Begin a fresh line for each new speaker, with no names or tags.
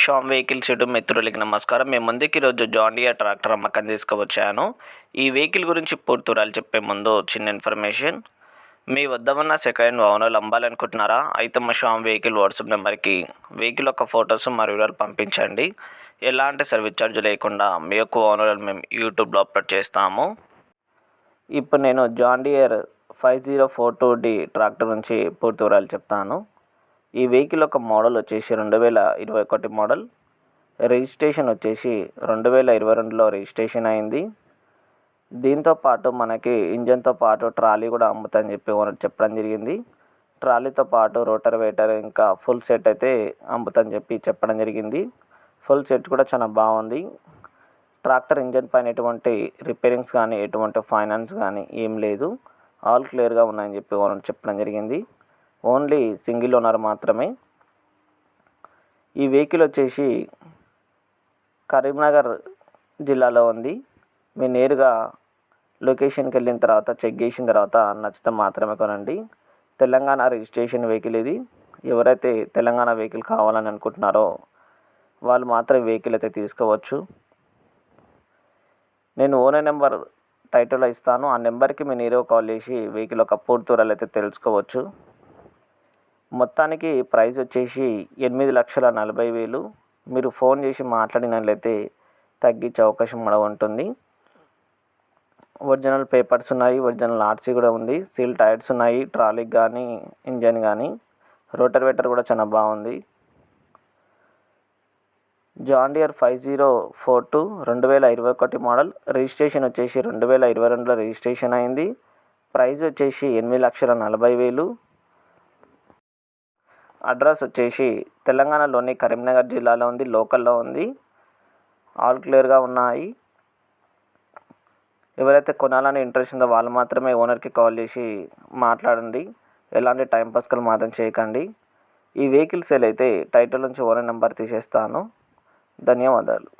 Sam vehicles YouTube మిత్రులకి నమస్కారం. మేము ముందుకి ఈరోజు జాండియా ట్రాక్టర్ అమ్మకం తీసుకువచ్చాను. ఈ వెహికల్ గురించి పూర్తి చెప్పే ముందు చిన్న ఇన్ఫర్మేషన్. మీ వద్ద ఉన్న సెకండ్ ఓనర్లు అమ్మాలనుకుంటున్నారా? అయితే మా షామ్ వెహికల్ వాట్సాప్ నెంబర్కి వెహికల్ యొక్క ఫొటోస్ మరియు వివరాలు పంపించండి. ఎలాంటి సర్వీస్ ఛార్జ్ లేకుండా మీ యొక్క ఓనర్లు మేము యూట్యూబ్లో అప్లోడ్ చేస్తాము. ఇప్పుడు నేను John Deere five zero four two D tractor నుంచి పూర్తి వివరాలు చెప్తాను. ఈ వెహికల్ యొక్క మోడల్ వచ్చేసి రెండు వేల ఇరవై ఒకటి మోడల్. రిజిస్ట్రేషన్ వచ్చేసి రెండు వేల ఇరవై రెండులో రిజిస్ట్రేషన్ అయింది. దీంతో పాటు మనకి ఇంజన్తో పాటు ట్రాలీ కూడా అమ్ముతని చెప్పి చెప్పడం జరిగింది. ట్రాలీతో పాటు రోటర్ వేటర్ ఇంకా ఫుల్ సెట్ అయితే అమ్ముతని చెప్పి చెప్పడం జరిగింది. ఫుల్ సెట్ కూడా చాలా బాగుంది. ట్రాక్టర్ ఇంజన్ పైన ఎటువంటి రిపేరింగ్స్ కానీ ఎటువంటి ఫైనాన్స్ కానీ ఏం లేదు. ఆల్ క్లియర్గా ఉన్నాయని చెప్పి ఓనర్ చెప్పడం జరిగింది. ఓన్లీ సింగిల్ ఓనర్ మాత్రమే. ఈ వెహికల్ వచ్చేసి కరీంనగర్ జిల్లాలో ఉంది. మీరు నేరుగా లొకేషన్కి వెళ్ళిన తర్వాత చెక్ చేసిన తర్వాత నచ్చితే మాత్రమే కొనండి. తెలంగాణ రిజిస్ట్రేషన్ వెహికల్ ఇది. ఎవరైతే తెలంగాణ వెహికల్ కావాలని అనుకుంటున్నారో వాళ్ళు మాత్రం వెహికల్ అయితే తీసుకోవచ్చు. నేను ఓనర్ నెంబర్ టైటిల్లో ఇస్తాను. ఆ నెంబర్కి మీరు నేరుగా కాల్ చేసి వెహికల్ ఒక పూర్తి వివరాలు అయితే తెలుసుకోవచ్చు. మొత్తానికి ప్రైస్ వచ్చేసి ఎనిమిది లక్షల నలభై వేలు. మీరు ఫోన్ చేసి మాట్లాడినట్లయితే తగ్గించే అవకాశం కూడా ఉంటుంది. ఒరిజినల్ పేపర్స్ ఉన్నాయి ఒరిజినల్ ఆర్సీ కూడా ఉంది. సీల్ టైర్స్ ఉన్నాయి ట్రాలీకి కానీ ఇంజన్ కానీ. రోటర్వేటర్ కూడా చాలా బాగుంది. John Deere five zero four two రెండు వేల ఇరవై ఒకటి మోడల్. రిజిస్ట్రేషన్ వచ్చేసి రెండు వేల ఇరవై రెండులో రిజిస్ట్రేషన్ అయింది. ప్రైస్ వచ్చేసి ఎనిమిది లక్షల నలభై వేలు. అడ్రస్ వచ్చేసి తెలంగాణలోని కరీంనగర్ జిల్లాలో ఉంది లోకల్లో ఉంది. ఆల్ క్లియర్గా ఉన్నాయి. ఎవరైతే కొనాలని ఇంట్రెస్ట్ ఉందో వాళ్ళు మాత్రమే ఓనర్కి కాల్ చేసి మాట్లాడండి. ఎలాంటి టైం పాస్కలు మాత్రం చేయకండి. ఈ వెహికల్ సేల్ అయితే టైటిల్ నుంచి ఓనర్ నెంబర్ తీసేస్తాను. ధన్యవాదాలు.